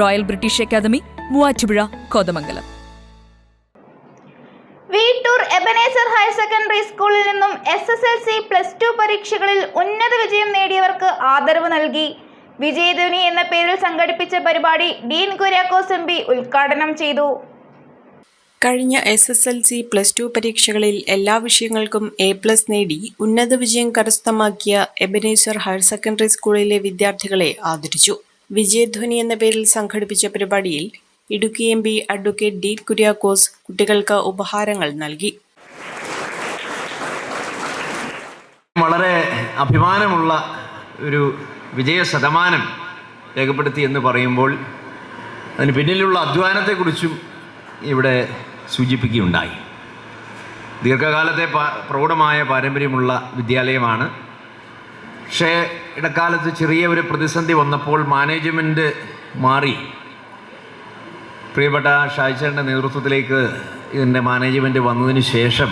Royal British academy Muvattupuzha Kothamangalam. Veettoor Ebenezer higher secondary സ്കൂളിൽ നിന്നും S S L C plus two പരീക്ഷകളിൽ ഉന്നത വിജയം നേടിയവർക്ക് ആദരവ് നൽകി. വിജയധ്വനി എന്ന പേരിൽ സംഘടിപ്പിച്ച പരിപാടി ഡീൻ കുര്യാക്കോസ് എം പി ഉദ്ഘാടനം ചെയ്തു. കഴിഞ്ഞ S S L C plus two പരീക്ഷകളിൽ എല്ലാ വിഷയങ്ങൾക്കും എ പ്ലസ് നേടി ഉന്നത വിജയം കരസ്ഥമാക്കിയ എബനേശ്വർ ഹയർ സെക്കൻഡറി സ്കൂളിലെ വിദ്യാർത്ഥികളെ ആദരിച്ചു. വിജയധ്വനി എന്ന പേരിൽ സംഘടിപ്പിച്ച പരിപാടിയിൽ Idukki M P advocate D Kuriakose കുട്ടികൾക്ക് ഉപഹാരങ്ങൾ നൽകി. വളരെ അഭിമാനമുള്ള ഒരു വിജയ ശതമാനം രേഖപ്പെടുത്തി എന്ന് പറയുമ്പോൾ അതിന് പിന്നിലുള്ള അധ്വാനത്തെക്കുറിച്ചും ഇവിടെ സൂചിപ്പിക്കുകയുണ്ടായി. ദീർഘകാലത്തെ പ്രൗഢമായ പാരമ്പര്യമുള്ള വിദ്യാലയമാണ് പക്ഷേ ഇടക്കാലത്ത് ചെറിയ ഒരു പ്രതിസന്ധി വന്നപ്പോൾ മാനേജ്മെന്റ് മാറി. പ്രിയപ്പെട്ട ഷായിച്ചേന്റെ നേതൃത്വത്തിലേക്ക് ഇതിന്റെ മാനേജ്മെന്റ് വന്നതിന് ശേഷം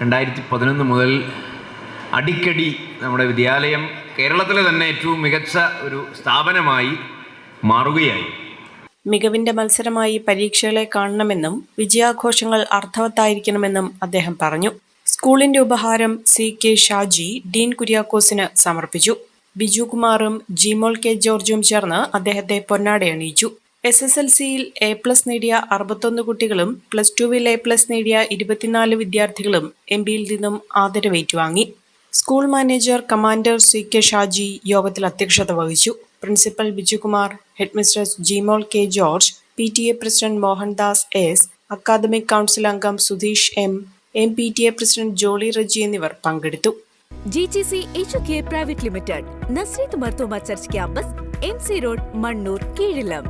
രണ്ടായിരത്തി പതിനൊന്ന് മുതൽ അടിക്കടി നമ്മുടെ വിദ്യാലയം കേരളത്തിലെ തന്നെ ഏറ്റവും മികച്ച ഒരു സ്ഥാപനമായി മാറുകയായി. മികവിന്റെ മത്സരമായി പരീക്ഷകളെ കാണണമെന്നും വിജയാഘോഷങ്ങൾ അർത്ഥവത്തായിരിക്കണമെന്നും അദ്ദേഹം പറഞ്ഞു. സ്കൂളിന്റെ ഉപഹാരം സി കെ ഷാജി ഡീൻ കുര്യാക്കോസിന് സമർപ്പിച്ചു. ബിജുകുമാറും ജിമോൾ കെ ജോർജും ചേർന്ന് അദ്ദേഹത്തെ പൊന്നാടെ അണിയിച്ചു എസ് എസ് എൽ സിയിൽ എ പ്ലസ് നേടിയ അറുപത്തൊന്ന് കുട്ടികളും പ്ലസ് ടുവിൽ എ പ്ലസ് നേടിയ ഇരുപത്തിനാല് വിദ്യാർത്ഥികളും എം പിയിൽ നിന്നും ആദരവേറ്റുവാങ്ങി. School manager commander C K Shaji യോഗത്തിൽ അധ്യക്ഷത വഹിച്ചു. Principal Bijukumar headmistress Jimol K George P T A president Mohandas S academic council അംഗം Sudheesh M M P T A president Jolly Reji എന്നിവർ പങ്കെടുത്തു. G G C H K private limited Nazareth Marthoma church campus M C road Mannoor Keezhillam